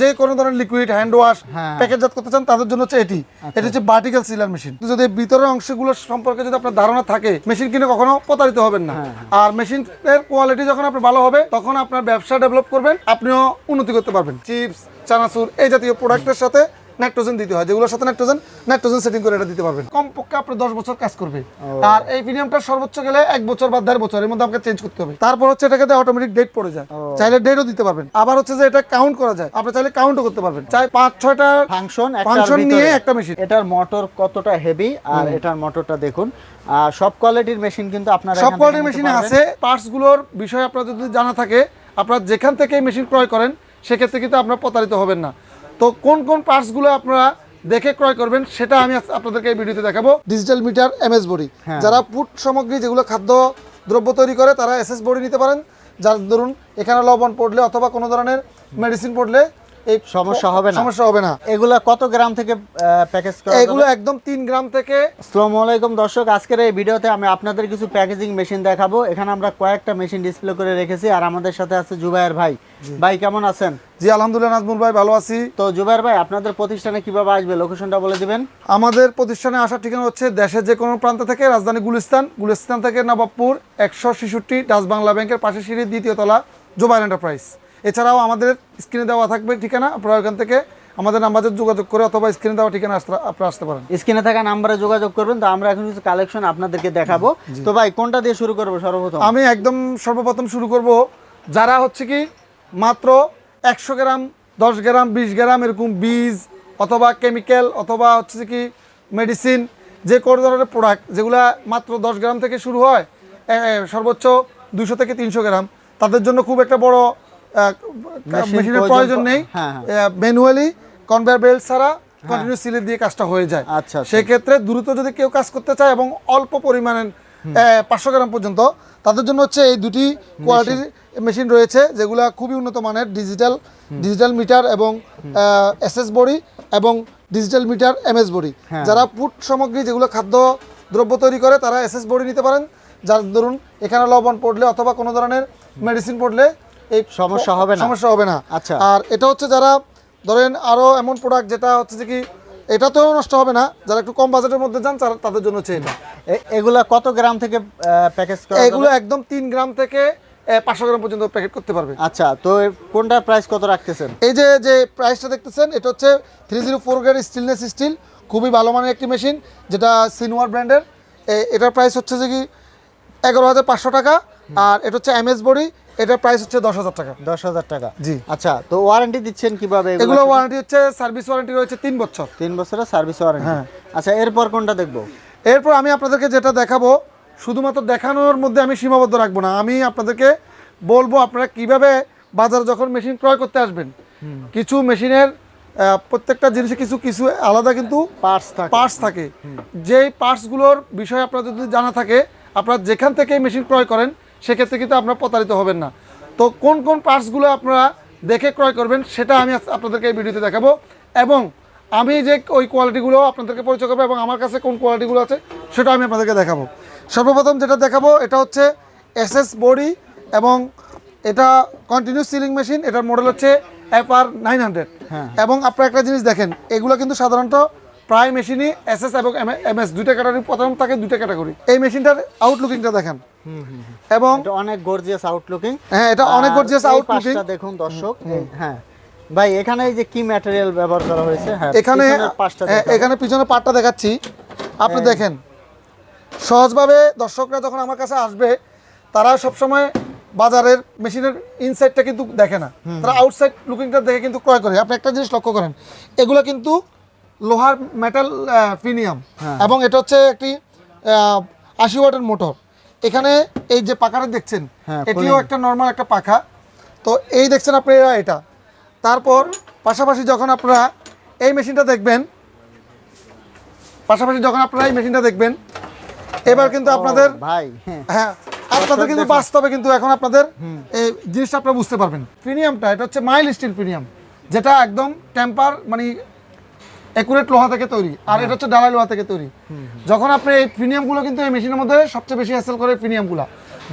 যে কোনো ধরনের লিকুইড হ্যান্ড ওয়াশ হ্যাঁ। প্যাকেটজাত করতে চান তাদের জন্য হচ্ছে এটি। এটি হচ্ছে ভার্টিক্যাল সিলার মেশিন যদি ভিতরের অংশগুলো সম্পর্কে যদি আপনার ধারণা থাকে মেশিন কিনে কখনো প্রতারিত হবেন না। আর আর মেশিনের কোয়ালিটি যখন আপনার ভালো হবে তখন আপনার ব্যবসা ডেভেলপ করবেন আপনিও উন্নতি করতে পারবেন। চিপস চানাচুর এই জাতীয় প্রোডাক্টের সাথে নাইট্রোজেন দিতে হয় যেগুলোর সাথে নাইট্রোজেন নাইট্রোজেন সেটিং করে এটা দিতে পারবেন। কমপক্ষে আপনি দশ বছর কাজ করবে। আর এই প্রিমিয়ামটা সর্বোচ্চ গেলে এক বছর বা দেড় বছর এর মধ্যে আপনাকে চেঞ্জ করতে হবে। তারপর হচ্ছে এটাকে অটোমেটিক ডেট পড়ে যায়। চাইলে ডেটও দিতে পারবেন। আবার হচ্ছে যে এটা কাউন্ট করা যায়। আপনি চাইলে কাউন্টও করতে পারবেন। চাই পাঁচ ছয়টা ফাংশন ফাংশন নিয়ে একটা মেশিন এটার মোটর কতটা হেভি আর এটার মোটরটা দেখুন। আর সব কোয়ালিটির মেশিন কিন্তু আপনারা সব কোয়ালিটির মেশিনে। আছে। পার্টসগুলোর বিষয়ে আপনার যদি জানা থাকে আপনার যেখান থেকে মেশিন ক্রয় করেন সেক্ষেত্রে কিন্তু আপনার প্রতারিত হবেন না। তো কোন কোন পার্টসগুলো আপনারা দেখে ক্রয় করবেন সেটা আমি আপনাদেরকে এই ভিডিওতে দেখাবো। Digital meter MS body. যারা পুট সামগ্রী যেগুলো খাদ্য দ্রব্য তৈরি করে তারা এস এস বডি নিতে পারেন। যার ধরুন এখানে লবণ পড়লে অথবা কোনো ধরনের মেডিসিন পড়লে এই সমস্যা হবে না। সমস্যা হবে না। এগুলা কত গ্রাম থেকে প্যাকেজ করা এগুলো একদম তিন গ্রাম থেকে আসসালামু আলাইকুম দর্শক আজকের এই ভিডিওতে আমি আপনাদের কিছু প্যাকেজিং মেশিন দেখাবো। এখানে আমরা কয়েকটা মেশিন ডিসপ্লে করে রেখেছি আর আমাদের সাথে আছে জুবাইর ভাই। ভাই কেমন আছেন? জি আলহামদুলিল্লাহ নাজমুল ভাই ভালো আছি। তো জুবাইর ভাই আপনাদের প্রতিষ্ঠানে কীভাবে আসবে? লোকেশনটা বলে দিবেন। আমাদের প্রতিষ্ঠানে আসার ঠিকানা হচ্ছে দেশের যে কোনো প্রান্ত থেকে রাজধানী গুলিস্তান। গুলিস্তান থেকে নবাবপুর একশো ছেষট্টি ডাচ বাংলা ব্যাংকের পাশে সিঁড়ির দ্বিতীয় তলা জোবাইর এন্টারপ্রাইজ এছাড়াও আমাদের স্ক্রিনে দেওয়া থাকবে ঠিকানা আপনারা ওখান থেকে আমাদের নাম্বারে যোগাযোগ করে অথবা স্ক্রিনে দেওয়া ঠিকানা আসতে আপনারা আসতে পারেন। স্ক্রিনে থাকা নাম্বারে যোগাযোগ করবেন তো আমরা এখন কিছু কালেকশন আপনাদেরকে দেখাবো। তো ভাই কোনটা দিয়ে শুরু করব সর্বপ্রথম? আমি একদম সর্বপ্রথম শুরু করব। যারা হচ্ছে কি মাত্র একশো গ্রাম দশ গ্রাম বিশ গ্রাম এরকম বীজ অথবা কেমিক্যাল অথবা হচ্ছে কি মেডিসিন যে কোনো ধরনের প্রোডাক্ট যেগুলো মাত্র দশ গ্রাম থেকে শুরু হয় সর্বোচ্চ দুশো থেকে তিনশো গ্রাম তাদের জন্য খুব একটা বড় মেশিনের প্রয়োজন নেই। হ্যাঁ, হ্যাঁ। ম্যানুয়ালি কনভেয়ার বেল্ট ছাড়া কন্টিনিউ সিলের দিয়ে কাজটা হয়ে যায়। আচ্ছা, আচ্ছা। সেক্ষেত্রে দ্রুত যদি কেউ কাজ করতে চায় এবং অল্প পরিমাণে পাঁচশো গ্রাম পর্যন্ত তাদের জন্য হচ্ছে এই দুটি কোয়ালিটির মেশিন রয়েছে যেগুলা খুবই উন্নত মানের ডিজিটাল ডিজিটাল মিটার এবং এসএস বডি এবং ডিজিটাল মিটার এমএস বডি হ্যাঁ। যারা ফুড সামগ্রী যেগুলো খাদ্য দ্রব্য তৈরি করে তারা এসএস বডি নিতে পারেন। যার ধরুন এখানে লবণ পড়লে অথবা কোনো ধরনের মেডিসিন পড়লে এই সমস্যা হবে না। সমস্যা হবে না। আচ্ছা। আর এটা হচ্ছে যারা ধরেন আরও এমন প্রোডাক্ট যেটা হচ্ছে যে কি এটাতেও নষ্ট হবে না যারা একটু কম বাজেটের মধ্যে যান তাদের জন্য হচ্ছে এটা। এগুলা কত গ্রাম থেকে প্যাকেজ করা এগুলো একদম তিন গ্রাম থেকে পাঁচশো গ্রাম পর্যন্ত প্যাকেট করতে পারবে। আচ্ছা তো কোনটার প্রাইস কত রাখতেছেন? এই যে যে প্রাইসটা দেখতেছেন এটা হচ্ছে three zero four grade stainless steel খুবই ভালো মানের একটি মেশিন যেটা সিনওয়ার ব্র্যান্ডের এটার প্রাইস হচ্ছে যে কি এগারো হাজার পাঁচশো টাকা আর এটা হচ্ছে এমএস বডি এটার প্রাইস হচ্ছে দশ হাজার টাকা। দশ হাজার টাকা। জি। আচ্ছা তো ওয়ারেন্টি দিচ্ছেন কীভাবে এগুলো? ওয়ারেন্টি হচ্ছে সার্ভিস ওয়ারেন্টি রয়েছে তিন বছর। তিন বছরের সার্ভিস ওয়ারেন্টি হ্যাঁ। আচ্ছা এরপর কোনটা দেখব? এরপর আমি আপনাদেরকে যেটা দেখাবো শুধুমাত্র দেখানোর মধ্যে আমি সীমাবদ্ধ রাখব না। আমি আপনাদেরকে বলব আপনারা কীভাবে বাজারে যখন মেশিন ক্রয় করতে আসবেন কিছু মেশিনের প্রত্যেকটা জিনিসে কিছু কিছু আলাদা কিন্তু পার্টস থাকে। পার্টস থাকে। যেই পার্টসগুলোর বিষয়ে আপনার যদি জানা থাকে আপনারা যেখান থেকে মেশিন ক্রয় করেন সেক্ষেত্রে কিন্তু আপনারা প্রতারিত হবেন না। তো কোন কোন পার্টসগুলো আপনারা দেখে ক্রয় করবেন সেটা আমি আপনাদেরকে এই ভিডিওতে দেখাবো এবং আমি যে ওই কোয়ালিটিগুলো আপনাদেরকে পরিচয় করব এবং আমার কাছে কোন কোয়ালিটিগুলো আছে সেটা আমি আপনাদেরকে দেখাবো। সর্বপ্রথম যেটা দেখাবো এটা হচ্ছে এসএস বডি এবং এটা কন্টিনিউ সিলিং মেশিন এটার মডেল হচ্ছে এফ আর নাইন হান্ড্রেড। হ্যাঁ। এবং আপনারা একটা জিনিস দেখেন এগুলো কিন্তু সাধারণত প্রায় মেশিনই এস এস এবং এমএস দুইটা ক্যাটাগরি প্রথম থাকে দুইটা ক্যাটাগরি এই মেশিনটার আউটলুকিংটা দেখেন। এবং অনেক গর্জিয়াস আউটলুকিং হ্যাঁ এটা অনেক গর্জিয়াস আউটলুকিং দেখুন দর্শক হ্যাঁ। ভাই এখানে এই যে কি ম্যাটেরিয়াল ব্যবহার করা হয়েছে? হ্যাঁ এখানে এখানে পিছনে পাটটা দেখাচ্ছি। আপনি হ্যাঁ। দেখেন সহজভাবে দর্শকরা যখন আমার কাছে আসবে তারা সবসময় বাজারের মেশিনের ইনসাইডটা কিন্তু দেখে না। তারা আউটসাইড লুকিংটা দেখে কিন্তু ক্রয় করে। আপনি একটা জিনিস লক্ষ্য করেন এগুলো কিন্তু লোহার মেটাল হ্যাঁ। এবং এটা হচ্ছে একটি আশি ওয়াটের মোটর। এখানে এই যে পাখাটা দেখছেন হ্যাঁ, এটিও একটা নর্মাল একটা পাখা। তো এই দেখছেন আপনারা এটা। তারপর পাশাপাশি যখন আপনারা এই মেশিনটা দেখবেন পাশাপাশি যখন আপনারা এই মেশিনটা দেখবেন এবার কিন্তু আপনাদের ভাই হ্যাঁ। হ্যাঁ আপনাদের কিন্তু। বাস্তবে কিন্তু এখন আপনাদের এই জিনিসটা আপনারা বুঝতে পারবেন। প্রিমিয়ামটা এটা হচ্ছে মাইল স্টিল প্রিমিয়াম যেটা একদম টেম্পার মানে একুরেট লোহা থেকে তৈরি। আর এটা হচ্ছে ডালাই লোহা থেকে তৈরি। যখন আপনি এই প্রিমিয়ামগুলো কিন্তু এই মেশিনের মধ্যে সবচেয়ে বেশি হ্যাসেল করে প্রিমিয়ামগুলো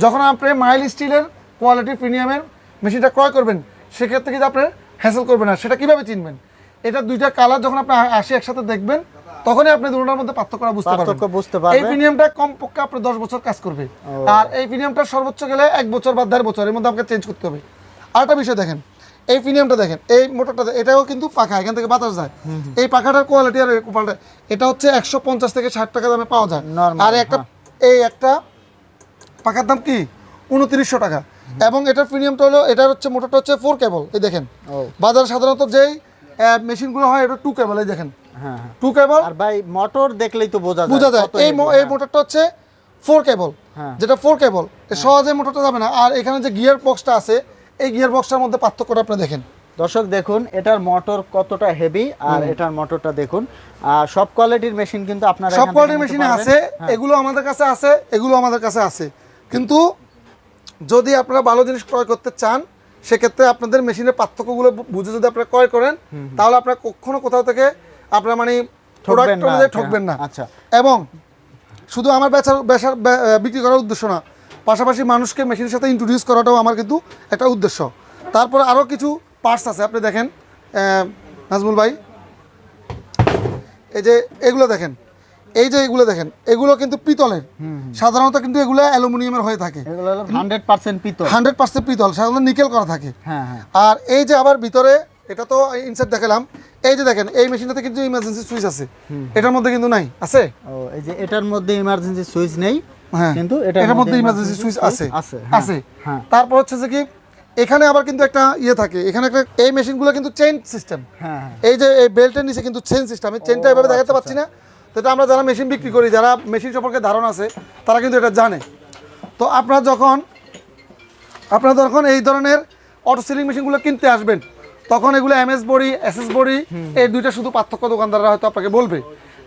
যখন আপনি মাইল স্টিলের কোয়ালিটি প্রিমিয়ামের মেশিনটা ক্রয় করবেন সেক্ষেত্রে কিন্তু আপনার হ্যাসেল করবে না। সেটা কীভাবে চিনবেন? এটা দুইটা কালার যখন আপনি আসি একসাথে দেখবেন তখনই আপনি দুটোটার মধ্যে পার্থক্যটা বুঝতে পারবেন। পার্থক্য বুঝতে এই পারবে প্রিমিয়ামটা কমপক্ষে আপনি দশ বছর কাজ করবে। আর এই প্রিমিয়ামটা সর্বোচ্চ গেলে এক বছর বা দেড় বছর এর মধ্যে আপনাকে চেঞ্জ করতে হবে। আরেকটা বিষয় দেখেন। এই প্রিমিয়ামটা দেখেন এই মোটরটা এটাও কিন্তু পাখা এখান থেকে বাতাস যায়। এই পাখাটার কোয়ালিটি আর কোয়ালিটি এটা হচ্ছে একশো পঞ্চাশ থেকে ষাট টাকা দামে পাওয়া যায়। আর একটা এই একটা পাখার দাম কি? উনত্রিশশো টাকা। এবং এটার প্রিমিয়ামটা হলো এটার হচ্ছে মোটরটা হচ্ছে ফোর কেবল এই দেখেন। বাজারে সাধারণত যেই মেশিনগুলো হয় এটা টু কেবল এই দেখেন। হ্যাঁ হ্যাঁ। টু কেবল আর ভাই মোটর দেখলেই তো বোঝা যায় বোঝা যায়। এই এই হ্যাঁ। মোটরটা হচ্ছে ফোর কেবল হ্যাঁ। যেটা ফোর কেবল সহজে মোটরটা যাবে না। আর এখানে যে গিয়ার বক্সটা আছে এই গিয়ার বক্সটার মধ্যে পার্থক্যটা আপনি দেখেন দর্শক দেখুন এটার মোটর কতটা হেভি আর এটার মোটরটা দেখুন সব কোয়ালিটির মেশিন কিন্তু আপনারা সব কোয়ালিটির মেশিনে। আছে হ্যাঁ। এগুলো আমাদের কাছে আছে এগুলো আমাদের কাছে আছে কিন্তু যদি আপনারা ভালো জিনিস ক্রয় করতে চান সেক্ষেত্রে আপনাদের মেশিনের পার্থক্যগুলো বুঝে যদি আপনারা ক্রয় করেন তাহলে আপনারা কখনো কোথাও থেকে আপনারা মানে প্রোডাক্ট না। ঠকবেন না আচ্ছা। এবং শুধু আমার বেচার বেচার বিক্রি করার উদ্দেশ্য না পাশাপাশি মানুষকে মেশিনের সাথে ইন্ট্রোডিউস করাটাও আমার কিন্তু একটা উদ্দেশ্য। তারপরে আরও কিছু পার্টস আছে আপনি দেখেন। নাজমুল ভাই এই যে এগুলো দেখেন এই যে এগুলো দেখেন এগুলো কিন্তু পিতলের। সাধারণত কিন্তু এগুলো অ্যালুমিনিয়ামের হয়ে থাকে। হান্ড্রেড পার্সেন্ট পিতল। হান্ড্রেড পার্সেন্ট পিতল সাধারণত নিকেল করা থাকে। হ্যাঁ হ্যাঁ। আর এই যে আবার ভিতরে এটা তো ইনসার্ট দেখালাম এই যে দেখেন এই মেশিনটাতে কিন্তু ইমার্জেন্সি সুইচ আছে। এটার মধ্যে কিন্তু নাই আছে? ও এই যে এটার মধ্যে ইমার্জেন্সি সুইচ নেই। কিন্তু এটার মধ্যে ইমার্জেন্সি সুইচ আছে। আছে হ্যাঁ, আছে। হ্যাঁ। তারপর হচ্ছে যে কি এখানে আবার কিন্তু একটা ইয়ে থাকে এখানে একটা এই মেশিনগুলো কিন্তু চেইন সিস্টেম হ্যাঁ হ্যাঁ। এই যে এই বেল্টের নিচে কিন্তু চেন সিস্টেম চেনটা এভাবে দেখাতে পাচ্ছি না। তো এটা আমরা যারা মেশিন বিক্রি করি যারা মেশিন সম্পর্কে ধারণা আছে তারা কিন্তু এটা জানে। তো আপনারা যখন আপনারা যখন এই ধরনের অটো সিলিং মেশিনগুলো কিনতে আসবেন তখন এগুলো MS body S S body এই দুইটা শুধু পার্থক্য দোকানদাররা হয়তো আপনাকে বলবে।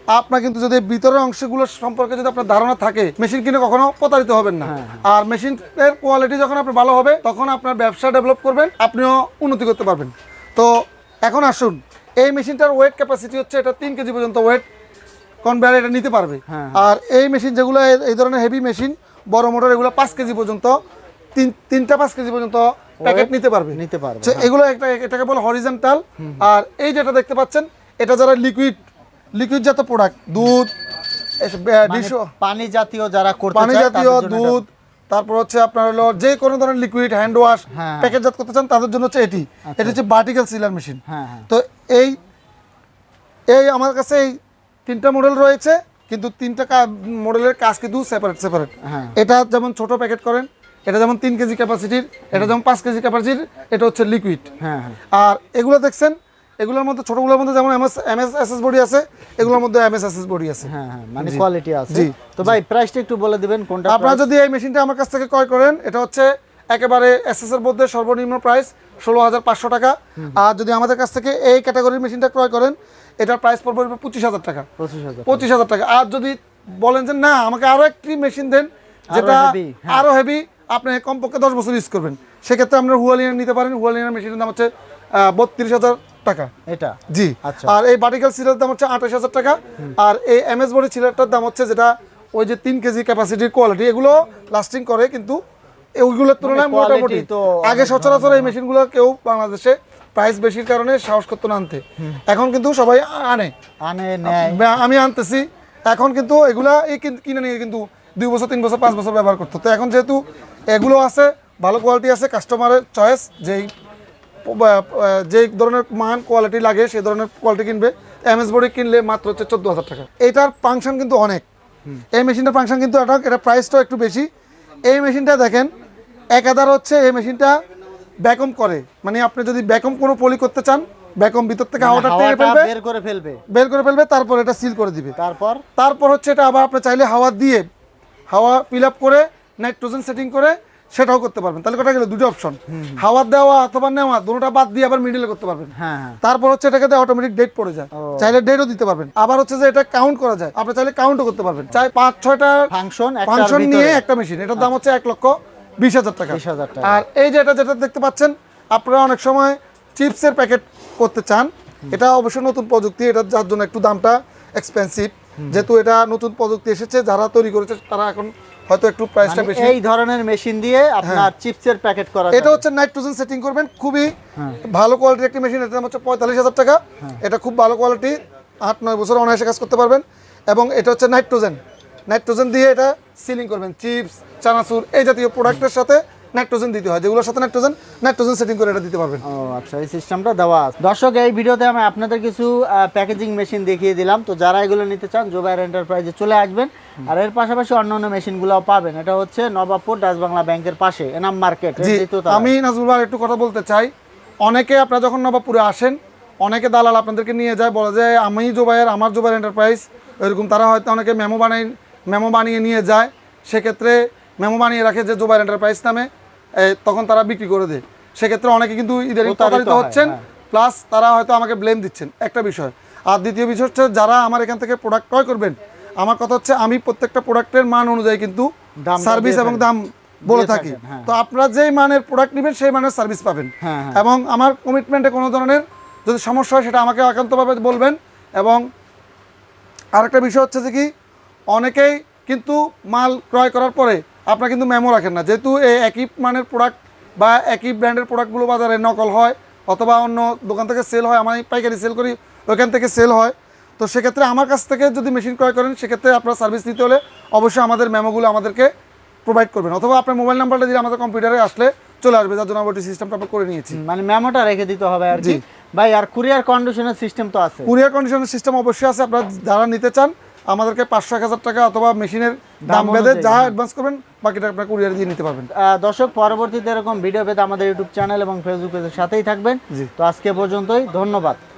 আপনার কিন্তু যদি ভিতরের অংশগুলো সম্পর্কে যদি আপনার ধারণা থাকে মেশিন কিনে কখনো প্রতারিত হবেন না। আর মেশিনের কোয়ালিটি যখন আপনার ভালো হবে তখন আপনার ব্যবসা ডেভেলপ করবেন আপনিও উন্নতি করতে পারবেন। তো এখন আসুন এই মেশিনটার ওয়েট ক্যাপাসিটি হচ্ছে এটা তিন কেজি পর্যন্ত ওয়েট কনভেয়ার এটা নিতে পারবে। হ্যাঁ, আর এই মেশিন যেগুলো এই- ধরনের হেভি মেশিন বড় মোটর এগুলো পাঁচ কেজি পর্যন্ত তিন তিনটা পাঁচ কেজি পর্যন্ত প্যাকেট নিতে পারবে। নিতে পারবে, এগুলো একটা এটাকে বলে হরিজেন্টাল আর এই যেটা দেখতে পাচ্ছেন এটা যারা লিকুইড লিকুইড জাত প্রোডাক্ট দুধ মানে পানি জাতীয় যারা করতে পানি জাতীয় দুধ তারপর হচ্ছে আপনার হলো যে কোনো ধরনের লিকুইড হ্যান্ড ওয়াশ। প্যাকেটজাত করতে চান তাদের জন্য হচ্ছে এটি। এটা হচ্ছে ভার্টিক্যাল সিলার মেশিন তো এই এই আমার কাছে এই তিনটা মডেল রয়েছে কিন্তু তিনটা মডেলের কাজ কিন্তু সেপারেট সেপারেট হ্যাঁ। এটা যেমন ছোট প্যাকেট করেন এটা যেমন তিন কেজি ক্যাপাসিটির এটা যেমন পাঁচ কেজি ক্যাপাসিটির এটা হচ্ছে লিকুইড হ্যাঁ হ্যাঁ। আর এগুলো দেখছেন এগুলোর মধ্যে ছোটগুলোর মধ্যে যেমন এমএস এমএস এসএস বডি আছে এগুলোর মধ্যে এমএস এসএস বডি আছে। হ্যাঁ হ্যাঁ মানে কোয়ালিটি আছে। জি। তো ভাই প্রাইসটা একটু বলে দিবেন কোনটা আপনারা যদি এই মেশিনটা আমার কাছ থেকে ক্রয় করেন এটা হচ্ছে একেবারে এসএস এর মধ্যে সর্বনিম্ন প্রাইস ষোলো হাজার পাঁচশো টাকা। আর যদি আমাদের কাছ থেকে এই ক্যাটাগরির মেশিনটা ক্রয় করেন এটার প্রাইস পড়বে পঁচিশ হাজার টাকা। পঁচিশ হাজার টাকা। আর যদি বলেন যে না আমাকে আরও একটি মেশিন দেন যেটা হ্যাঁ। আরও হেভি আপনি কমপক্ষে দশ বছর ইউজ করবেন। সেক্ষেত্রে আপনার হুয়ালিয়ান নিতে পারেন। হুয়ালিয়ানের মেশিনের দাম হচ্ছে বত্রিশ হাজার টাকা এটা? জি। আচ্ছা। আর এই সিলের দাম হচ্ছে আঠাশ হাজার টাকা। আর এই এমএস বডি সিলারটার দাম হচ্ছে যেটা ওই যে তিন কেজি ক্যাপাসিটির কোয়ালিটি এগুলো লাস্টিং করে কিন্তু ওইগুলোর তুলনায় মানে মোটামুটি তো আগে সচরাচর এই মেশিনগুলো কেউ বাংলাদেশে প্রাইস বেশির কারণে সাহস করতো না আনতে। এখন কিন্তু সবাই আনে। আনে আমি আনতেছি। এখন কিন্তু এগুলা এই কিনে নিয়ে কিন্তু দুই বছর তিন বছর পাঁচ বছর ব্যবহার করতো তো এখন যেহেতু এগুলো আছে ভালো কোয়ালিটি আছে কাস্টমারের চয়েস যেই যে ধরনের মান কোয়ালিটি লাগে সেই ধরনের কোয়ালিটি কিনবে। এমএস বডি কিনলে মাত্র হচ্ছে চোদ্দ হাজার টাকা। এটার ফাংশন কিন্তু অনেক। এই মেশিনটার ফাংশন কিন্তু এটা এটা প্রাইসটাও একটু বেশি। এই মেশিনটা দেখেন এক হাজার হচ্ছে এই মেশিনটা ব্যাকম করে। মানে আপনি যদি ব্যাকম কোনো পলি করতে চান ব্যাকম ভিতর থেকে হাওয়াটা টেনে ফেলবে বের করে ফেলবে। বের করে ফেলবে তারপর এটা সিল করে দিবে। তারপর? তারপর হচ্ছে এটা আবার আপনি চাইলে হাওয়া দিয়ে হাওয়া ফিল আপ করে নাইট্রোজেন সেটিং করে সেটাও করতে পারবেন। তাহলে কটা গেলে? দুটো অপশন হাওয়া দেওয়া অথবা নেওয়া দুটোটা বাদ দিয়ে আবার মিডিলে করতে পারবেন। হ্যাঁ হ্যাঁ। তারপর হচ্ছে এটাকে অটোমেটিক ডেট পড়ে যায়। চাইলে ডেটও দিতে পারবেন। আবার হচ্ছে যে এটা কাউন্ট করা যায়। আপনি চাইলে কাউন্টও করতে পারবেন। চাই পাঁচ ছয়টা ফাংশন ফাংশন নিয়ে একটা মেশিন এটার দাম হচ্ছে এক লক্ষ বিশ হাজার টাকা। 20,000 টাকা। আর এই যে এটা যেটা দেখতে পাচ্ছেন আপনারা অনেক সময় চিপসের প্যাকেট করতে চান। এটা অবশ্য নতুন প্রযুক্তি এটা যার জন্য একটু দামটা এক্সপেন্সিভ যেহেতু এটা নতুন প্রযুক্তি এসেছে যারা তৈরি করেছে তারা এখন হয়তো একটু প্রাইসটা মানে বেশি। এই ধরনের মেশিন দিয়ে আপনার চিপসের প্যাকেট করা এটা হচ্ছে নাইট্রোজেন সেটিং করবেন খুবই হ্যাঁ। ভালো কোয়ালিটির একটি মেশিন এটার দাম হচ্ছে পঁয়তাল্লিশ হাজার টাকা। এটা খুব ভালো কোয়ালিটি আট নয় বছর অনায়াসে কাজ করতে পারবেন। এবং এটা হচ্ছে নাইট্রোজেন নাইট্রোজেন দিয়ে এটা সিলিং করবেন চিপস চানাচুর এই জাতীয় প্রোডাক্টের সাথে। নাইট্রোজেন দিতে হয় যেগুলোর সাথে নাইট্রোজেন নাইট্রোজেন সেটিং করে এটা দিতে পারবেন। ও আচ্ছা এই সিস্টেমটা দেওয়া আছে। দর্শক এই ভিডিওতে আমি আপনাদের কিছু প্যাকেজিং মেশিন দেখিয়ে দিলাম। তো যারা এগুলো নিতে চান জোবাইর এন্টারপ্রাইজে চলে আসবেন। আর এর পাশাপাশি অন্যান্য মেশিনগুলোও পাবেন। এটা হচ্ছে নবাবপুর ডাচ বাংলা ব্যাংকের পাশে এনাম মার্কেট আমি নাজমুল ভাই একটু কথা বলতে চাই। অনেকে আপনারা যখন নবাবপুরে আসেন অনেকে দালাল আপনাদেরকে নিয়ে যায় বলে যে আমি জোবাইয়ের আমার জোবাইয়ের এন্টারপ্রাইজ এরকম তারা হয়তো অনেকে মেমো বানাই মেমো বানিয়ে নিয়ে যায়। সেক্ষেত্রে মেমো বানিয়ে রাখে যে জোবাইয়ের এন্টারপ্রাইজ নামে। তখন তারা বিক্রি করে দেয়। সেক্ষেত্রে অনেকে কিন্তু ইদারিং প্রতারিত হচ্ছেন হ্যাঁ। প্লাস তারা হয়তো আমাকে ব্লেম দিচ্ছেন। একটা বিষয়। আর দ্বিতীয় বিষয় হচ্ছে যারা আমার এখান থেকে প্রোডাক্ট ক্রয় করবেন আমার কথা হচ্ছে আমি প্রত্যেকটা প্রোডাক্টের মান অনুযায়ী কিন্তু সার্ভিস এবং দাম বলে থাকি। হ্যাঁ। তো আপনারা যেই মানের প্রোডাক্ট নেবেন সেই মানের সার্ভিস পাবেন। হ্যাঁ। এবং আমার কমিটমেন্টে কোনো ধরনের যদি সমস্যা হয় সেটা আমাকে একান্তভাবে বলবেন। এবং আরেকটা বিষয় হচ্ছে যে কি অনেকেই কিন্তু মাল ক্রয় করার পরে আপনারা কিন্তু মেমো রাখেন না। যেহেতু এই একই মানের প্রোডাক্ট বা একই ব্র্যান্ডের প্রোডাক্টগুলো বাজারে নকল হয় অথবা অন্য দোকান থেকে সেল হয় আমি পাইকারি সেল করি ওইখান থেকে সেল হয়। তো সেক্ষেত্রে আমার কাছ থেকে যদি মেশিন ক্রয় করেন সেক্ষেত্রে আপনার সার্ভিস নিতে হলে অবশ্যই আমাদের মেমোগুলো আমাদেরকে প্রোভাইড করবেন। অথবা আপনার মোবাইল নাম্বারটা দিয়ে আমাদের কম্পিউটারে আসলে চলে আসবে যার জন্য আমরা সিস্টেমটা আমরা করে নিয়েছি। মানে মেমোটা রেখে দিতে হবে আর কি। ভাই আর কুরিয়ার কন্ডিশনের সিস্টেম তো আছে। কুরিয়ার কন্ডিশনের সিস্টেম অবশ্যই আছে। আপনারা যারা নিতে চান আমাদেরকে পাঁচশো এক হাজার টাকা অথবা মেশিনের দাম বেঁধে যা। অ্যাডভান্স করবেন বাকিটা আপনার কুরিয়ার দিয়ে নিতে পারবেন আহ, দর্শক পরবর্তীতে এরকম ভিডিও পেতে আমাদের ইউটিউব চ্যানেল এবং ফেসবুক পেজের সাথেই থাকবেন। তো আজকে পর্যন্তই ধন্যবাদ